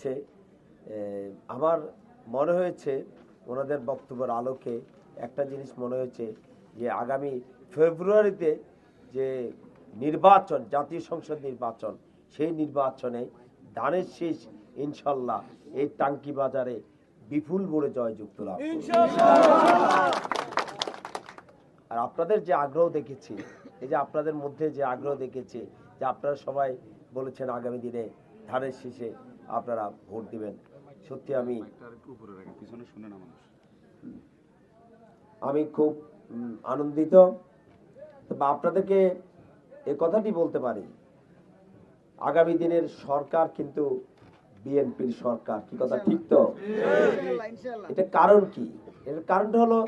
হয়েছে আমার মনে হয়েছে ওনাদের বক্তব্যের আলোকে একটা জিনিস মনে হয়েছে যে আগামী ফেব্রুয়ারিতে যে নির্বাচন জাতীয় সংসদ নির্বাচন সেই নির্বাচনে ধানের শেষ ইনশাল্লাহ এই টাঙ্কি বাজারে বিপুল বলে জয়যুক্ত লাভ আর আপনাদের যে আগ্রহ দেখেছি এই যে আপনাদের মধ্যে যে আগ্রহ দেখেছি যে আপনারা সবাই বলেছেন আগামী দিনে ধানের শীষে আপনারা ভোট দিবেন। সত্যি আমি আমি খুব আনন্দিত। তবে আপনাদেরকে এ কথাটি বলতে পারি। আগামী দিনের সরকার কিন্তু বিএনপির সরকার। কি কথা ঠিক তো? এটা কারণ কি? এর কারণটা হলো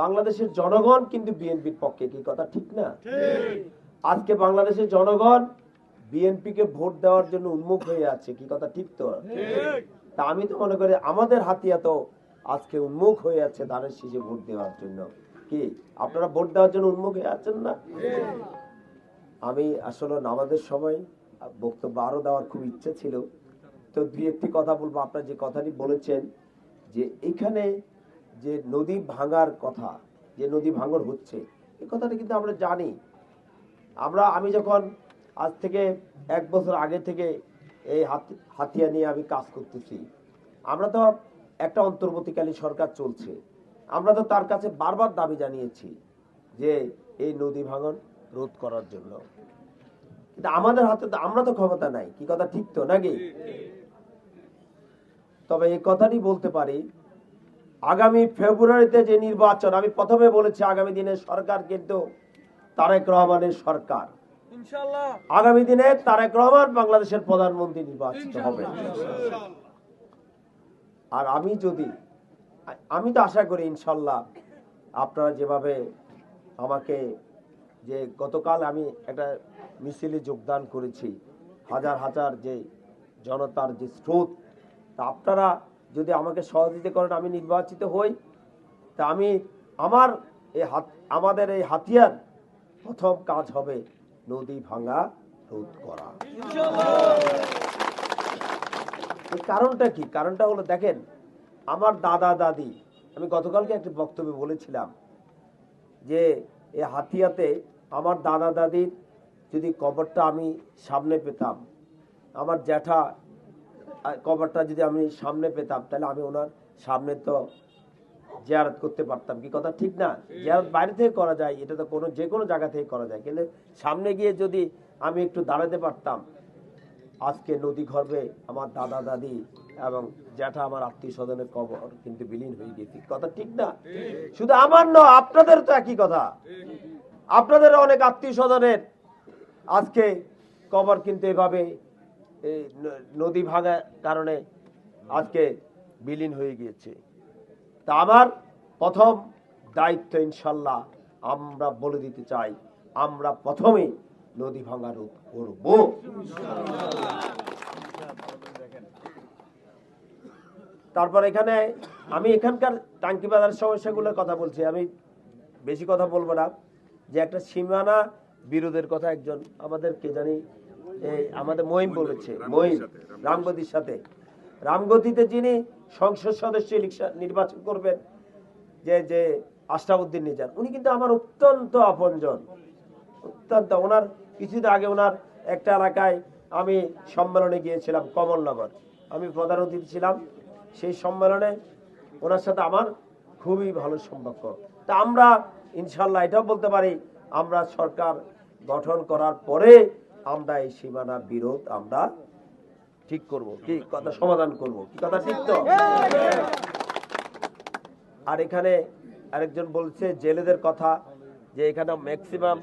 বাংলাদেশের জনগণ কিন্তু বিএনপির পক্ষে। কি কথা ঠিক না? আজকে বাংলাদেশের জনগণ বিএনপিকে ভোট দেওয়ার জন্য উন্মুখ হয়ে আছে কি কথা ঠিক তো? তা আমি তো মনে করি আমাদের হাতিয়া তো আজকে উন্মুখ হয়ে আছে ধানের শীষে ভোট দেওয়ার জন্য। কি? আপনারা ভোট দেওয়ার জন্য উন্মুখ হয়ে আছেন না? আমি আসলে নামাজের সময় বক্তব্য আরও দেওয়ার খুব ইচ্ছে ছিল। তো দুই একটি কথা বলব আপনার যে কথাটি বলেছেন যে এখানে যে নদী ভাঙার কথা যে নদী ভাঙর হচ্ছে এই কথাটা কিন্তু আমরা জানি। আমরা আমি যখন আজ থেকে এক বছর আগে থেকে এই হাত- হাতিয়া নিয়ে আমি কাজ করতেছি। আমরা তো একটা অন্তর্বর্তীকালীন সরকার চলছে। আমরা তো তার কাছে বারবার দাবি জানিয়েছি যে এই নদী ভাঙন রোধ করার জন্য। কিন্তু আমাদের হাতে তো, আমরা তো ক্ষমতা নাই, কি কথা ঠিক তো নাকি? তবে এই কথাটি বলতে পারি, আগামী ফেব্রুয়ারিতে যে নির্বাচন, আমি প্রথমে বলেছি আগামী দিনে সরকার কিন্তু তারেক রহমানের সরকার। আগামী দিনে তারেক রহমান বাংলাদেশের প্রধানমন্ত্রী নির্বাচিত হবে। আর আমি যদি আমি তো আশা করি ইনশাল্লাহ আপনারা যেভাবে আমাকে যে গতকাল আমি একটা মিছিলে যোগদান করেছি হাজার হাজার যে জনতার যে স্রোত তা আপনারা যদি আমাকে সহযোগিতা করেন আমি নির্বাচিত হই। তা আমি আমার এই হাত আমাদের এই হাতিয়ার প্রথম কাজ হবে নদী ভাঙা রোধ করা। কারণটা কি? কারণটা হলো, দেখেন, আমার দাদা, দাদি, আমি গতকালকে একটি বক্তব্যে বলেছিলাম যে এই হাতিয়াতে আমার দাদা, দাদির যদি কবরটা আমি সামনে পেতাম, আমার জ্যাঠা কবরটা যদি আমি সামনে পেতাম, তাহলে আমি ওনার সামনে তো জিয়ারত করতে পারতাম কি কথা? ঠিক না? জিয়ারত বাইরে থেকে করা যায় এটা তো কোনো যে কোনো জায়গা থেকে করা যায়। কিন্তু সামনে গিয়ে যদি আমি একটু দাঁড়াতে পারতাম আজকে নদী গর্ভে আমার দাদা দাদি এবং জ্যাঠা আমার আত্মীয় স্বজনের কবর কিন্তু বিলীন হয়ে গেছে কথা? ঠিক না? শুধু আমার নয় আপনাদের তো একই কথা। আপনাদের অনেক আত্মীয় স্বজনের আজকে কবর কিন্তু এভাবে নদী ভাঙার কারণে আজকে বিলীন হয়ে গিয়েছে। তা আমার প্রথম দায়িত্ব ইনশাল্লাহ আমরা বলে দিতে চাই, আমরা প্রথমে নদী ভাঙা রোধ করব। তারপর এখানে আমি এখানকার টাঙ্কি বাজার সমস্যাগুলোর কথা বলছি, আমি বেশি কথা বলব না। যে একটা সীমানা বিরোধের কথা একজন আমাদের কে জানি আমাদের মহিম বলেছে, মহিম রামগতির সাথে। রামগতিতে যিনি সংসদ সদস্য নির্বাচন করবেন, যে যে আশরাফুদ্দিন নিজান উনি কিন্তু আমার অত্যন্ত আপনজন। অত্যন্ত। ওনার কিছুদিন আগে ওনার একটা এলাকায় আমি সম্মেলনে গিয়েছিলাম, কমলনগর। আমি প্রধান অতিথি ছিলাম। সেই সম্মেলনে ওনার সাথে আমার খুবই ভালো সম্পর্ক। তা আমরা ইনশাল্লাহ এটাও বলতে পারি, আমরা সরকার গঠন করার পরে আমরা এই সীমানা বিরোধ আমরা ঠিক করব? কি কথা সমাধান করব? কি কথা ঠিক তো? আর এখানে আরেকজন বলছে, জেলেদের কথা, যে এখানে ম্যাক্সিমাম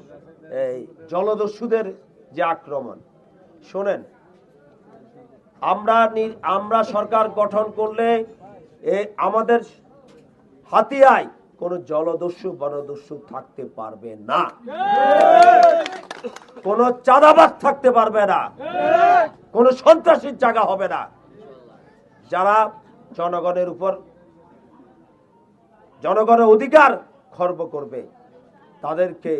এই জলদস্যুদের যে আক্রমণ। শোনেন, আমরা আমরা সরকার গঠন করলে আমাদের হাতিয়ায় কোন জলদস্যু, বনদস্যু থাকতে পারবে না। কোন চাঁদাবাদ থাকতে পারবে না। কোন সন্ত্রাসীর জায়গা হবে না। যারা জনগণের উপর জনগণের অধিকার খর্ব করবে তাদেরকে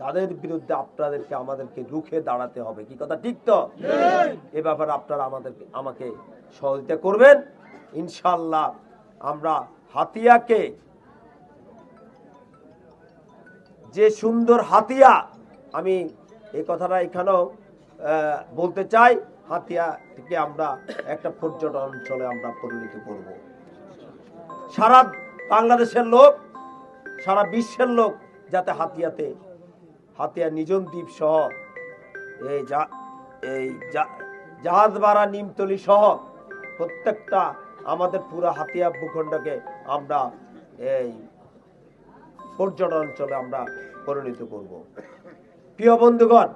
তাদের বিরুদ্ধে আপনাদেরকে আমাদেরকে রুখে দাঁড়াতে হবে। কি কথা ঠিক তো? এ ব্যাপারে আপনারা আমাদেরকে আমাকে সহযোগিতা করবেন। ইনশাল্লাহ আমরা হাতিয়াকে যে সুন্দর হাতিয়া আমি এই কথাটা এখানেও বলতে চাই, হাতিয়া থেকে আমরা একটা পর্যটন অঞ্চলে আমরা পরিণত করব। সারা বাংলাদেশের লোক, সারা বিশ্বের লোক যাতে হাতিয়াতে, হাতিয়া নিজন দ্বীপ সহ, এই যা এই জা- জাহাজ ভাড়া নিমতলি সহ প্রত্যেকটা আমাদের পুরো হাতিয়া ভূখণ্ডকে আমরা এই পর্যটন অঞ্চলে আমরা পরিণত করব। প্রিয় বন্ধুগণ,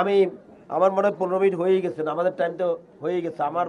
আমি, আমার মনে হয় পনেরো মিনিট হয়ে গেছে, আমাদের টাইম তো হয়ে গেছে। আমার